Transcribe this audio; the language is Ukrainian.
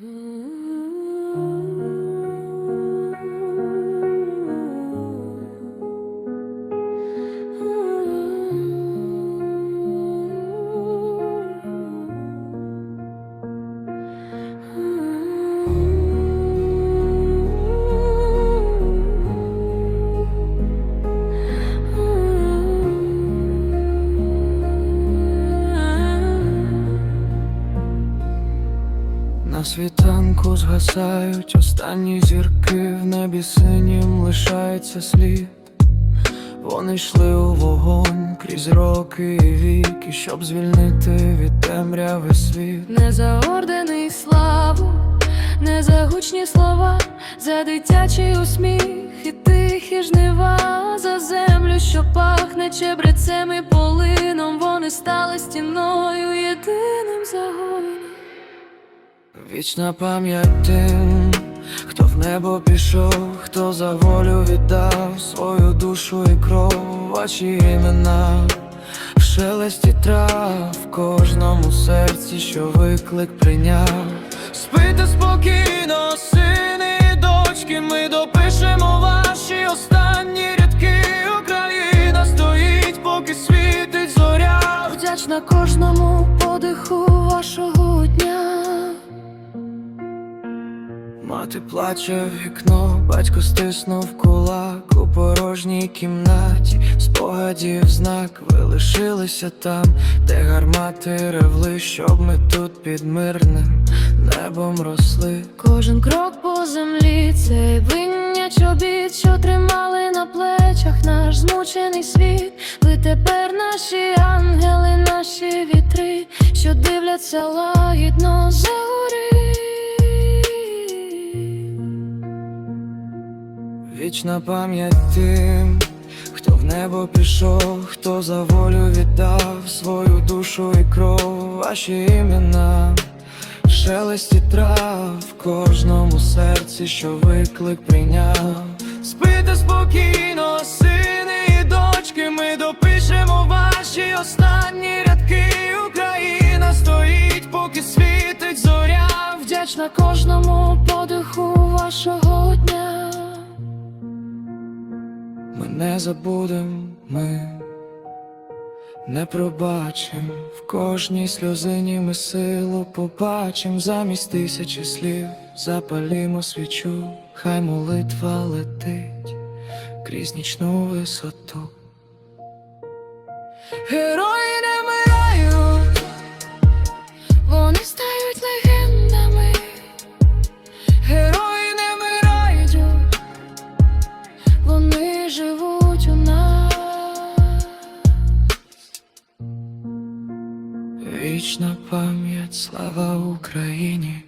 Hmm. На світанку згасають останні зірки, в небі синім лишається слід. Вони йшли у вогонь крізь роки і віки, щоб звільнити від темряви світ. Не за ордени і славу, не за гучні слова, за дитячий усміх і тихі жнива, за землю, що пахне чебрецем і полином, вони стали стіною загоном. Вічна пам'ять тим, хто в небо пішов, хто за волю віддав свою душу і кров, ваші імена, в шелесті трав, в кожному серці, що виклик прийняв. Спите спокійно, сини і дочки, ми допишемо ваші останні рядки. Україна стоїть, поки світить зоря. Вдячна кожному подиху вашого Мати плаче в вікно, батько стиснув кулак у порожній кімнаті, спогадів знак, ви лишилися там, де гармати ревли, щоб ми тут під мирним небом росли. Кожен крок по землі, це виння чобіт, що тримали на плечах наш змучений світ. Ви тепер наші ангели, наші вітри, що дивляться лагідно Вічна пам'ять тим, хто в небо пішов, хто за волю віддав свою душу і кров, ваші імена, шелесті трав, в кожному серці, що виклик прийняв. Спите спокійно, сини і дочки, ми допишемо ваші останні рядки. Україна стоїть, поки світить зоря. Вдячна кожному подиху вашого дня. Ми не забудем, ми не пробачим. В кожній сльозині ми силу побачим. Замість тисячі слів, запалімо свічу, хай молитва летить крізь нічну висоту. Герої Вічна пам'ять, слава Україні.